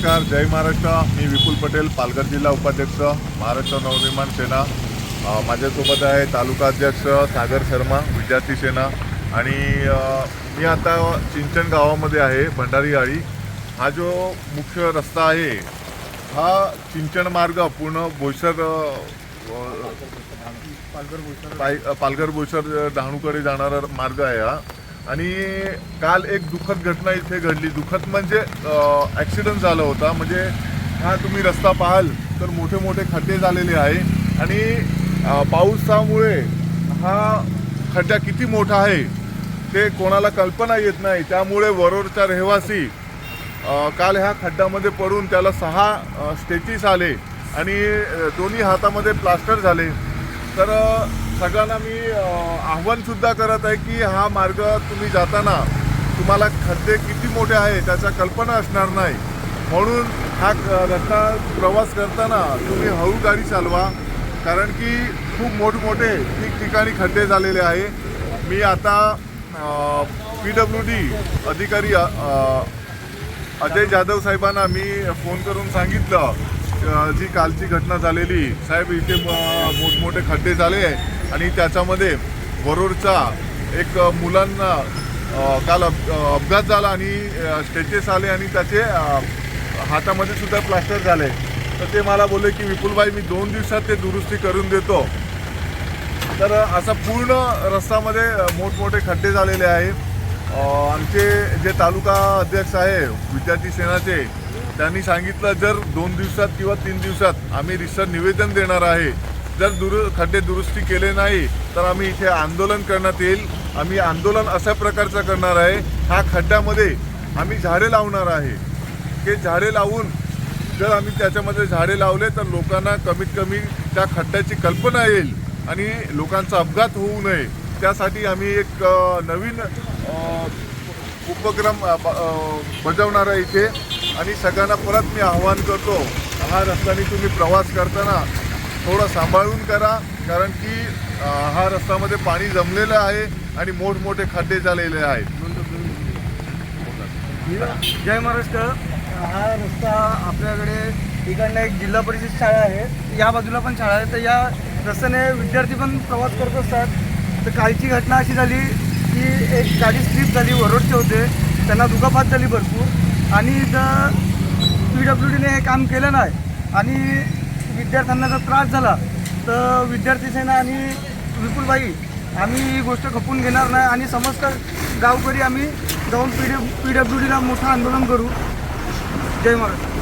नमस्कार जय महाराष्ट्र. मी विपुल पटेल पालघर जिल्हा उपाध्यक्ष महाराष्ट्र नवनिर्माण सेना. माझ्यासोबत आहे तालुका अध्यक्ष सागर शर्मा विद्यार्थी सेना. आणि मी आता चिंचण गावामध्ये आहे भंडारी आळी. हा जो मुख्य रस्ता आहे हा चिंचण मार्ग पूर्ण बोईसर अ, पाय- पालघर बोईसर डहाणूकडे जाणारा मार्ग आहे हा. आणि काल एक दुःखद घटना इथे घडली. दुःखद म्हणजे ॲक्सिडेंट झाला होता. म्हणजे हा तुम्ही रस्ता पाहाल तर मोठे मोठे खड्डे झालेले आहे. आणि पाऊसामुळे पावसामुळे हा खड्डा किती मोठा आहे ते कोणाला कल्पना येत नाही. त्यामुळे वरोरचा रहिवासी काल ह्या खड्ड्यामध्ये पडून त्याला सहा स्टेचीस आले. आणि दोन्ही हातामध्ये प्लास्टर झाले. तर सगळ्यांना मी आव्हानसुद्धा आव्हान सुद्धा करत आहे की हा मार्ग तुम्ही जाताना तुम्हाला खड्डे किती मोठे आहे त्याचा कल्पना असणार नाही. म्हणून हा रस्ता प्रवास करताना तुम्ही हळू गाडी चालवा. कारण की खूप मोठमोठे ठिकठिकाणी खड्डे झालेले आहे. मी आता पी डब्ल्यू डी अधिकारी अजय जाधव साहेबांना मी फोन करून सांगितलं जी कालची घटना झालेली साहेब इथे मोठमोठे खड्डे झाले आहे. आणि त्याच्यामध्ये वरोरचा एक मुलांना काल अपघात झाला आणि स्टेचेस आले आणि त्याचे हातामध्ये सुद्धा प्लास्टर झाले. तर ते मला बोलले की विपुलभाई मी दोन दिवसात ते दुरुस्ती करून देतो. तर असा पूर्ण रस्त्यामध्ये मोठमोठे खड्डे झालेले आहे. आमचे जे तालुका अध्यक्ष आहे विद्यार्थी सेनाचे त्यांनी सांगितलं जर दोन दिवसात किंवा तीन दिवसात आम्ही रिसर निवेदन देणार आहे जर दुरु खड्डे दुरुस्ती केले नाही तर आम्ही इथे आंदोलन करण्यात येईल. आम्ही आंदोलन अशा प्रकारचं करणार आहे. ह्या खड्ड्यामध्ये आम्ही झाडे लावणार आहे. हे झाडे लावून जर आम्ही त्याच्यामध्ये झाडे लावले तर लोकांना कमीत कमी त्या खड्ड्याची कल्पना येईल आणि लोकांचा अपघात होऊ नये. त्यासाठी आम्ही एक नवीन उपक्रम ब- बजावणार आहे इथे. आणि सगळ्यांना परत मी आवाहन करतो हा रस्त्याने तुम्ही प्रवास करताना थोडं सांभाळून करा कारण की हा रस्त्यामध्ये पाणी जमलेलं आहे आणि मोठमोठे खड्डे झालेले आहेत. जय महाराष्ट्र. हा रस्ता आपल्याकडे इकडनं एक जिल्हा परिषद शाळा आहे. या बाजूला पण शाळा आहे. तर या रस्त्याने विद्यार्थी पण प्रवास करत असतात. तर कालची घटना अशी झाली की एक गाडी स्लिप झाली वरोडचे होते. त्यांना दुखापात झाली भरपूर. आणि इथं पी डब्ल्यू डीने हे काम केलं नाही. आणि विद्यार्थ्यांना जर त्रास झाला तर विद्यार्थी सेना आणि विपुलबाई आम्ही ही गोष्ट खपून घेणार नाही आणि समस्त गावकरी आम्ही जाऊन पी डी पी डब्ल्यू डीला मोठं आंदोलन करू. जय महाराष्ट्र